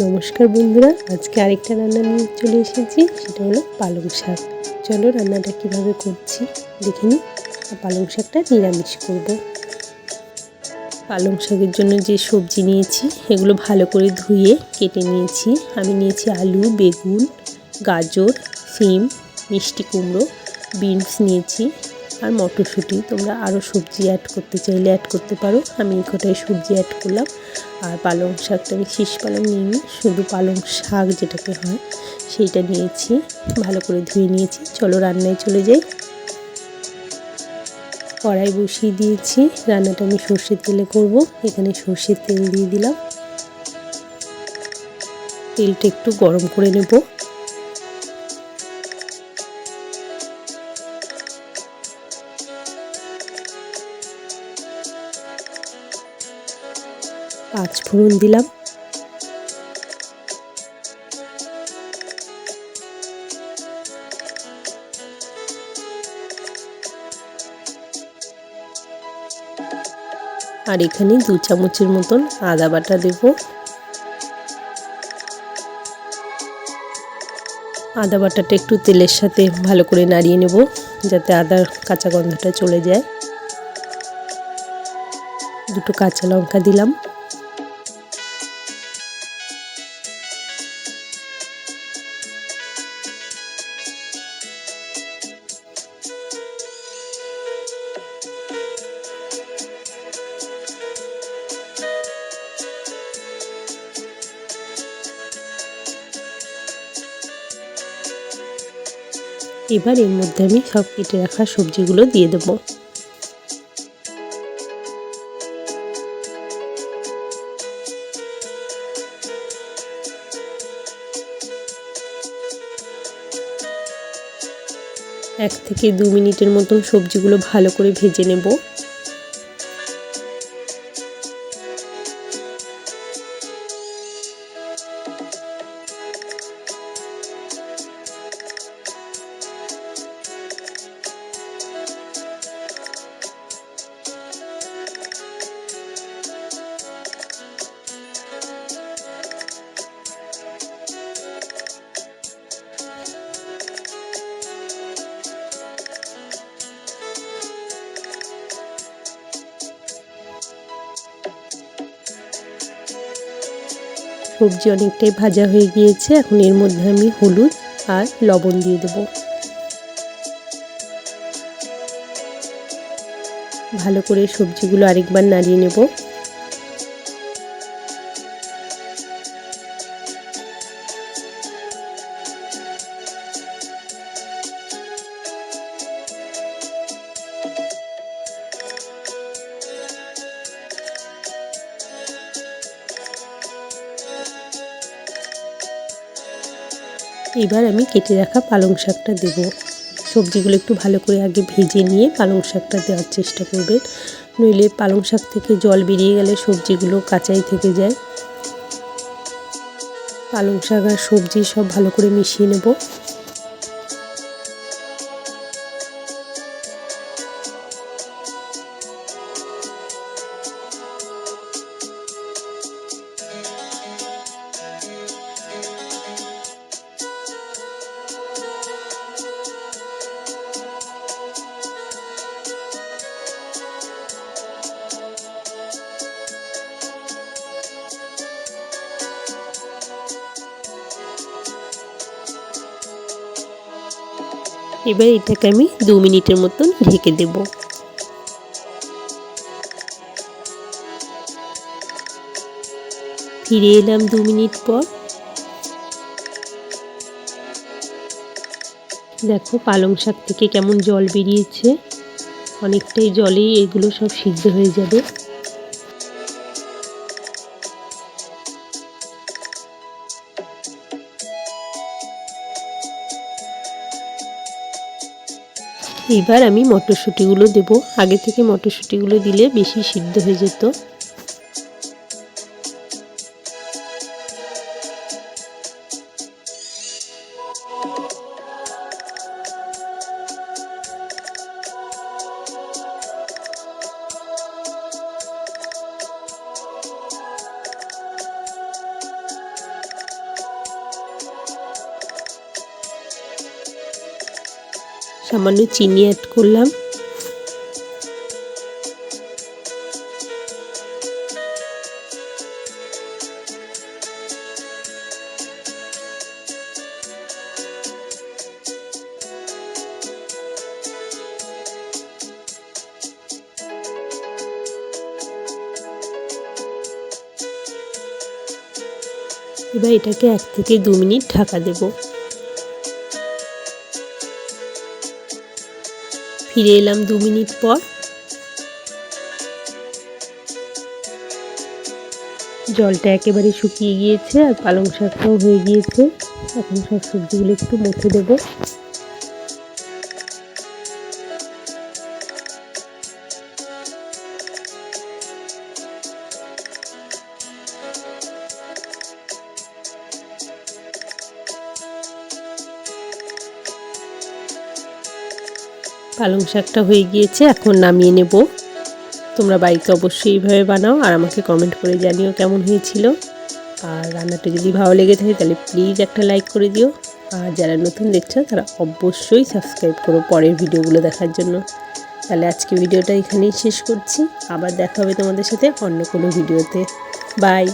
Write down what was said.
নমস্কার বন্ধুরা, আজকে আরেকটা রান্না নিয়ে চলে এসেছি, সেটা হলো পালং শাক। চলো রান্নাটা কীভাবে করছি দেখে আর পালং শাকটা নিরামিষ করব। পালং শাকের জন্য যে সবজি নিয়েছি, এগুলো ভালো করে ধুয়ে কেটে নিয়েছি। আমি নিয়েছি আলু, বেগুন, গাজর, সিম, মিষ্টি কুমড়ো, বিনস নিয়েছি। আর মটরশুঁটি। তোমরা আরও সবজি অ্যাড করতে চাইলে অ্যাড করতে পারো। আমি এই সবজি অ্যাড করলাম। আর পালং শাকটা আমি শীষ পালং নিইনি, শুধু পালং শাক যেটাকে হয়, সেইটা নিয়েছি। ভালো করে ধুয়ে নিয়েছি। চলো রান্নায় চলে যাই। কড়াই বসিয়ে দিয়েছি। রান্নাটা আমি সর্ষের তেলে করব। এখানে সর্ষের তেল দিয়ে দিলাম। তেলটা একটু গরম করে নেব। পাঁচ ফোড়ন দিলাম। আর এখানে দু চামচের মতন আদা বাটা দেব। আদা বাটাটা একটু তেলের সাথে ভালো করে নাড়িয়ে নেব, যাতে আদার কাঁচা গন্ধটা চলে যায়। দুটো কাঁচা লঙ্কা দিলাম। এবার এর মধ্যে আমি সব কেটে রাখা সবজিগুলো দিয়ে দেবো। এক থেকে দু মিনিটের মতন সবজিগুলো ভালো করে ভেজে নেব। সবজি অনেকটাই ভাজা হয়ে গিয়েছে, এখন এর মধ্যে আমি হলুদ আর লবণ দিয়ে দেব। ভালো করে সবজিগুলো আরেকবার নাড়িয়ে নেব। এবার আমি কেটে রাখা পালং শাকটা দেব। সবজিগুলো একটু ভালো করে আগে ভেজে নিয়ে পালং শাকটা দেওয়ার চেষ্টা করবেন নইলে পালং শাক থেকে জল বেরিয়ে গেলে সবজিগুলো কাঁচাই থেকে যায়। পালং শাক আর সবজি সব ভালো করে মিশিয়ে নেব। এবার এটাকে আমি দু মিনিটের মতন ঢেকে দেব। ফিরে এলাম দু মিনিট পর। দেখো পালং শাক থেকে কেমন জল বেরিয়েছে। অনেকটাই জলেই এগুলো সব সিদ্ধ হয়ে যাবে। এবার আমি মটরশুঁটিগুলো দেব। আগে থেকে মটরশুঁটিগুলো দিলে বেশি সিদ্ধ হয়ে যেত। সামান্য চিনি অ্যাড করলাম। এবার এটাকে এক থেকে দু মিনিট ঢাকা দেব। ফিরে এলাম দু মিনিট পর। জলটা একেবারে শুকিয়ে গিয়েছে আর পালং শাকটাও হয়ে গিয়েছে। এখন সব সবজিগুলো একটু মুছে দেবো। পালং শাকটা হয়ে গিয়েছে, এখন নামিয়ে নেব। তোমরা বাড়িতে অবশ্যই এইভাবে বানাও আর আমাকে কমেন্ট করে জানিও কেমন হয়েছিল। আর রান্নাটা যদি ভালো লেগে থাকে তাহলে প্লিজ একটা লাইক করে দিও। আর যারা নতুন দেখছ তারা অবশ্যই সাবস্ক্রাইব করো পরের ভিডিওগুলো দেখার জন্য। তাহলে আজকে ভিডিওটা এখানেই শেষ করছি। আবার দেখা হবে তোমাদের সাথে অন্য কোনো ভিডিওতে। বাই